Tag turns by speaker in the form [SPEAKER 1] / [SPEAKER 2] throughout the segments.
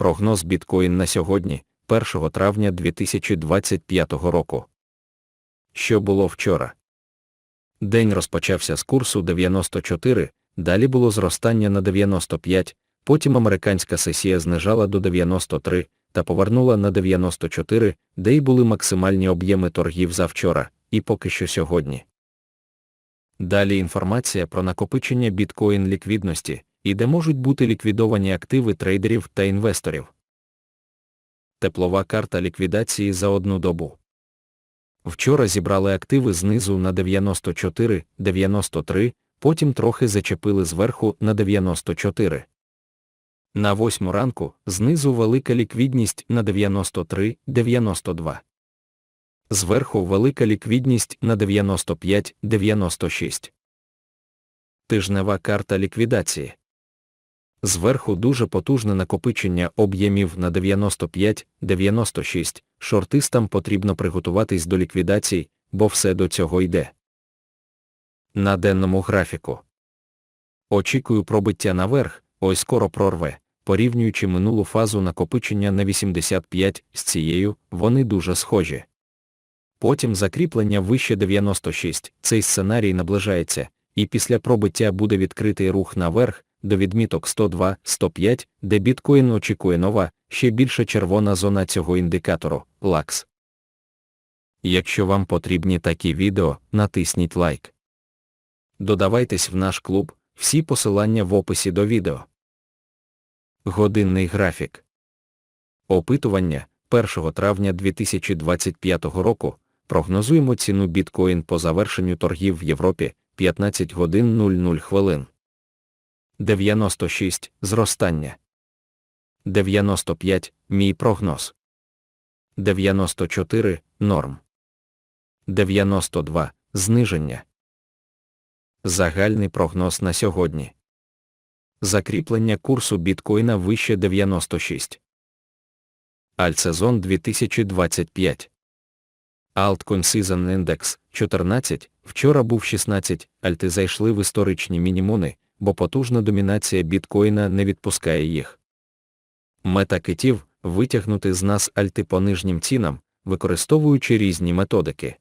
[SPEAKER 1] Прогноз біткоін на сьогодні, 1 травня 2025 року. Що було вчора? День розпочався з курсу 94, далі було зростання на 95, потім американська сесія знижала до 93 та повернула на 94, де й були максимальні об'єми торгів завчора, і поки що сьогодні. Далі інформація про накопичення біткоін ліквідності, і де можуть бути ліквідовані активи трейдерів та інвесторів. Теплова карта ліквідації за одну добу. Вчора зібрали активи знизу на 94, 93, потім трохи зачепили зверху на 94. На восьму ранку знизу велика ліквідність на 93, 92. Зверху велика ліквідність на 95, 96. Тижнева карта ліквідації. Зверху дуже потужне накопичення об'ємів на 95-96, шортистам потрібно приготуватись до ліквідацій, бо все до цього йде. На денному графіку. Очікую пробиття наверх, ось скоро прорве, порівнюючи минулу фазу накопичення на 85 з цією, вони дуже схожі. Потім закріплення вище 96, цей сценарій наближається, і після пробиття буде відкритий рух наверх, до відміток 102-105, де біткоін очікує нова, ще більше червона зона цього індикатору лакс. Якщо вам потрібні такі відео, натисніть лайк. Додавайтесь в наш клуб, всі посилання в описі до відео. Годинний графік. Опитування 1 травня 2025 року. Прогнозуємо ціну біткоін по завершенню торгів в Європі 15 годин 00 хвилин. 96 зростання. 95 мій прогноз. 94 норм. 92 зниження. Загальний прогноз на сьогодні. Закріплення курсу біткоїна вище 96. Альтсезон 2025. Altcoin Season Index 14, вчора був 16, альти зайшли в історичні мінімуни, бо потужна домінація біткоїна не відпускає їх. Мета китів витягнути з нас альти по нижнім цінам, використовуючи різні методики.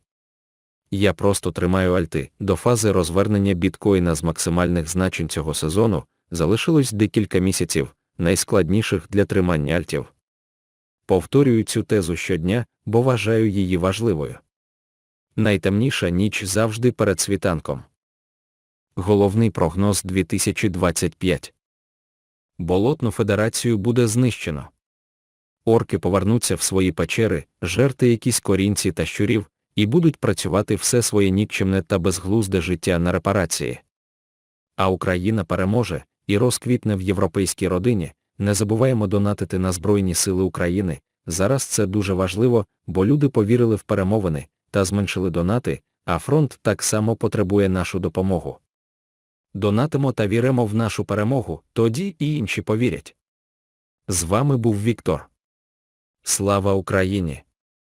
[SPEAKER 1] Я просто тримаю альти до фази розвернення біткоїна з максимальних значень цього сезону, залишилось декілька місяців, найскладніших для тримання альтів. Повторюю цю тезу щодня, бо вважаю її важливою. Найтемніша ніч завжди перед світанком. Головний прогноз 2025. Болотну федерацію буде знищено. Орки повернуться в свої печери, жерти якісь корінці та щурів, і будуть працювати все своє нікчемне та безглузде життя на репарації. А Україна переможе і розквітне в європейській родині. Не забуваємо донатити на Збройні Сили України. Зараз це дуже важливо, бо люди повірили в перемовини та зменшили донати, а фронт так само потребує нашу допомогу. Донатимо та віримо в нашу перемогу, тоді і інші повірять. З вами був Віктор. Слава Україні!